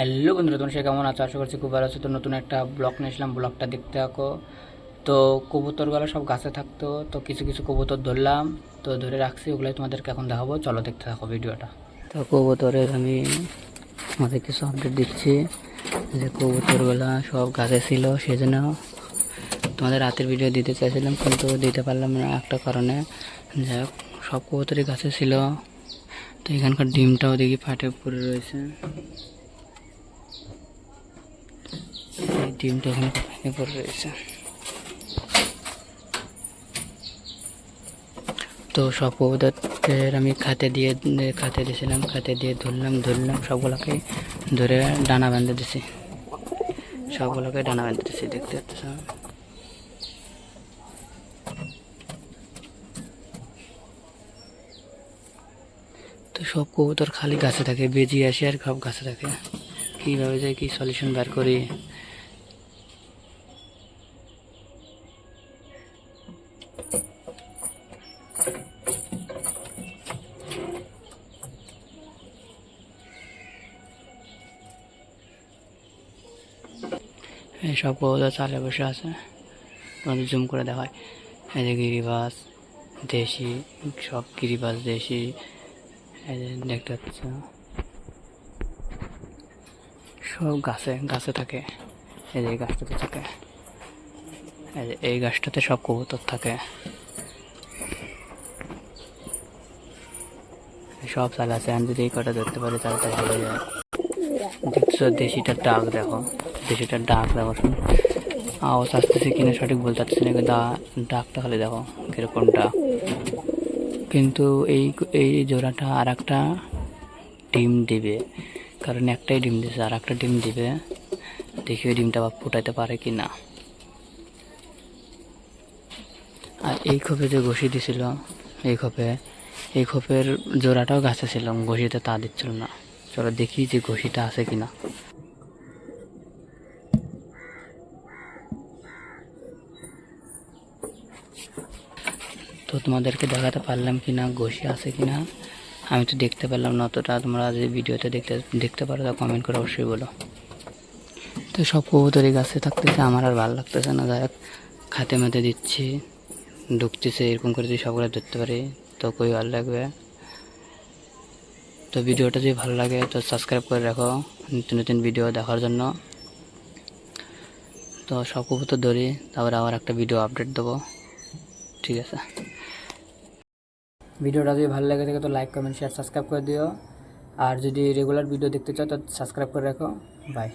Hello বন্ধুরা, তোমার সে কেমন আছো? আশা করছি খুব ভালো আছো। তো নতুন একটা ব্লগ নিয়েছিলাম ব্লগটা দেখতে থাকো। তো কবুতরগুলো সব গাছে থাকতো। তো কিছু কিছু কবুতর ধরলাম। তো ধরে রাখছি, ওগুলোই তোমাদেরকে এখন দেখাবো। চলো দেখতে থাকো ভিডিওটা। তো কবুতরের আমি আমাদের কিছু আপডেট দিচ্ছি। যে কবুতরগুলো সব গাছে ছিল সেই জন্য তোমাদের রাতের ভিডিও দিতে চাইছিলাম, কিন্তু দিতে পারলাম না একটা কারণে। হোক, সব কবুতরই গাছে ছিল। তো এখানকার ডিমটাও দেখি ফাটে পড়ে রয়েছে এই ডিমটা এখানে ভেঙে পড়ে রয়েছে। তো সব কবুতরের আমি খাতে দিয়ে, খাতে দিয়েছিলাম, খাতে দিয়ে ধরলাম ধরলাম, সবগুলোকে ধরে ডানা বেঁধে দিছি। সবগুলোকে ডানা বেঁধে দিছি, দেখতে পাচ্ছ? তো সব কবুতর খালি গাছে থাকে, বেজি আসে আর সব গাছে থাকে। কীভাবে যে কি সলিউশন বার করি? এই সব কবুতর চালে বসে আছে। তোমাদের জুম করে দেখায় এই যে গিরিবাস, দেশি, সব গিরিবাস দেশি। এই যে দেখতে পাচ্ছ। সব গাছে গাছে থাকে। এই যে এই গাছটাতে থাকে। এই যে এই গাছটাতে সব কবুতর থাকে। সব চাল আছে আমি যদি এই কটা ধরতে পারি, তাহলে ভালো যায়। দেশিটার ডাক দেখো। দেশিটার ডাক দেখো শুন। আওয়াজ আসতেছে কিনা সঠিক বলতে পারছি না, কিন্তু ডাকটা খালি দেখো কীরকম কিন্তু এই এই জোড়াটা আর একটা ডিম দিবে। কারণ একটাই ডিম দিছে আর একটা ডিম দিবে। দেখি ওই ডিমটা আবার ফুটাইতে পারে কি না আর এই খোপে যে ঘষি দিছিল, এই খোপে এই খোপের জোড়াটাও গাছে ছিল ঘষিতে তা দিচ্ছিল না। চলো দেখি যে ঘষিটা আছে কিনা। তো তোমাদেরকে দেখাতে পারলাম কি না ঘষি আছে কি না আমি তো দেখতে পেলাম না, অতটা তোমরা যদি ভিডিওতে দেখতে দেখতে পারো তা কমেন্ট করে অবশ্যই বলো। তো সব কবুতরি গাছে থাকতেছে, আমার আর ভালো লাগতেছে না, যাই খাতে মাতে দিচ্ছি, ঢুকতেছে, এরকম করে যদি সবগুলো ধরতে পারি, তো খুবই ভালো লাগবে। তো ভিডিওটা যদি ভালো লাগে, তো সাবস্ক্রাইব করে রাখো। নতুন নতুন ভিডিও দেখার জন্য। তো সব তো ধরি, তারপরে আবার একটা ভিডিও আপডেট দেবো। ঠিক আছে। ভিডিওটা যদি ভালো লাগে থাকে, তো লাইক কমেন্ট শেয়ার সাবস্ক্রাইব করে দিও। আর যদি রেগুলার ভিডিও দেখতে চাও, তো সাবস্ক্রাইব করে রাখো। বাই